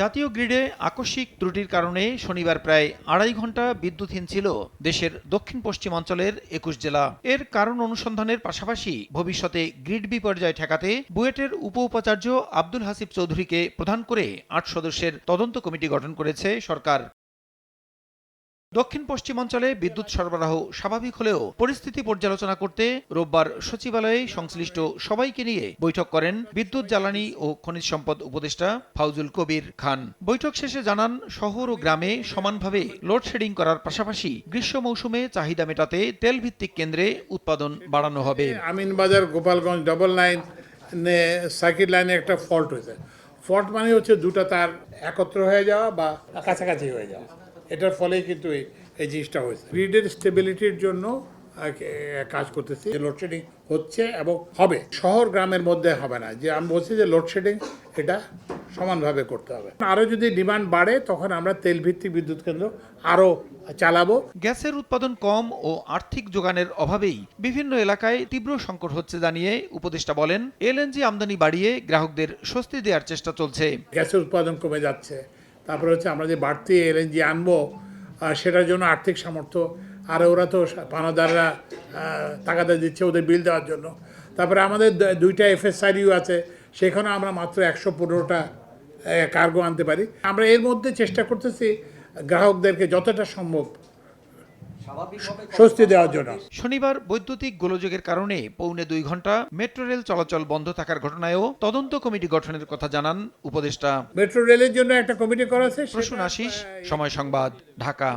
জাতীয় গ্রিডে আকস্মিক ত্রুটির কারণে শনিবার প্রায় আড়াই ঘণ্টা বিদ্যুৎহীন ছিল দেশের দক্ষিণ পশ্চিমাঞ্চলের একুশ জেলা। এর কারণ অনুসন্ধানের পাশাপাশি ভবিষ্যতে গ্রিড বিপর্যয় ঠেকাতে বুয়েটের উপ উপাচার্য আব্দুল হাসিব চৌধুরীকে প্রধান করে আট সদস্যের তদন্ত কমিটি গঠন করেছে সরকার। দক্ষিণ পশ্চিমাঞ্চলে বিদ্যুৎ সরবরাহ স্বাভাবিক হলেও পরিস্থিতি পর্যালোচনা করতে রোববার সচিবালয়ে সংশ্লিষ্ট সবাইকে নিয়ে বৈঠক করেন বিদ্যুৎ, জ্বালানি ও খনিজ সম্পদ উপদেষ্টা ফাউজুল কবির খান। বৈঠক শেষে জানান, শহর ও গ্রামে সমানভাবে লোডশেডিং করার পাশাপাশি গ্রীষ্ম মৌসুমে চাহিদা মেটাতে তেল ভিত্তিক কেন্দ্রে উৎপাদন বাড়ানো হবে। Aminbazar, Gopalganj double line circuit লাইনে একটা ফল্ট হয়েছে। ফল্ট মানে হচ্ছে দুটা তার একত্র হয়ে যাওয়া বা কাছাকাছি হয়ে যাওয়া। এটার ফলেই কিন্তু এই জিনিসটা হয়েছে। গ্রিডের স্টেবিলিটির জন্য কাজ করতেছি। লোডশেডিং হচ্ছে এবং হবে শহর গ্রামের মধ্যে হবে না। যে আমি বলছি যে লোডশেডিং এটা সমানভাবে করতে হবে। আরও যদি ডিমান্ড বাড়ে তখন আমরা তেল ভিত্তিক বিদ্যুৎ কেন্দ্র আরও চালাবো। গ্যাসের উৎপাদন কম ও আর্থিক যোগানের অভাবেই বিভিন্ন এলাকায় তীব্র সংকট হচ্ছে জানিয়ে উপদেষ্টা বলেন এলএনজি আমদানি বাড়িয়ে গ্রাহকদের স্বস্তি দেওয়ার চেষ্টা চলছে। গ্যাসের উৎপাদন কমে যাচ্ছে তারপরে হচ্ছে আমরা যে বাড়তি এলএনজি আনব সেটার জন্য আর্থিক সামর্থ্য। আর ওরা তো পানাদাররা টাকাটা দিচ্ছে ওদের বিল দেওয়ার জন্য। তারপরে আমাদের দুইটা এফএসআরইউ আছে সেখানেও আমরা মাত্র একশো পনেরোটা কার্গো আনতে পারি। আমরা এর মধ্যে চেষ্টা করতেছি গ্রাহকদেরকে যতটা সম্ভব স্বস্তি দেওয়ার জন্য। শনিবার বৈদ্যুতিক গোলযোগের কারণে পৌনে দুই ঘণ্টা মেট্রো রেল চলাচল বন্ধ থাকার ঘটনায়ও তদন্ত কমিটি গঠনের কথা জানান উপদেষ্টা। মেট্রো রেলের জন্য একটা কমিটি করা আছে প্রসূন আশিস সময় সংবাদ ঢাকা।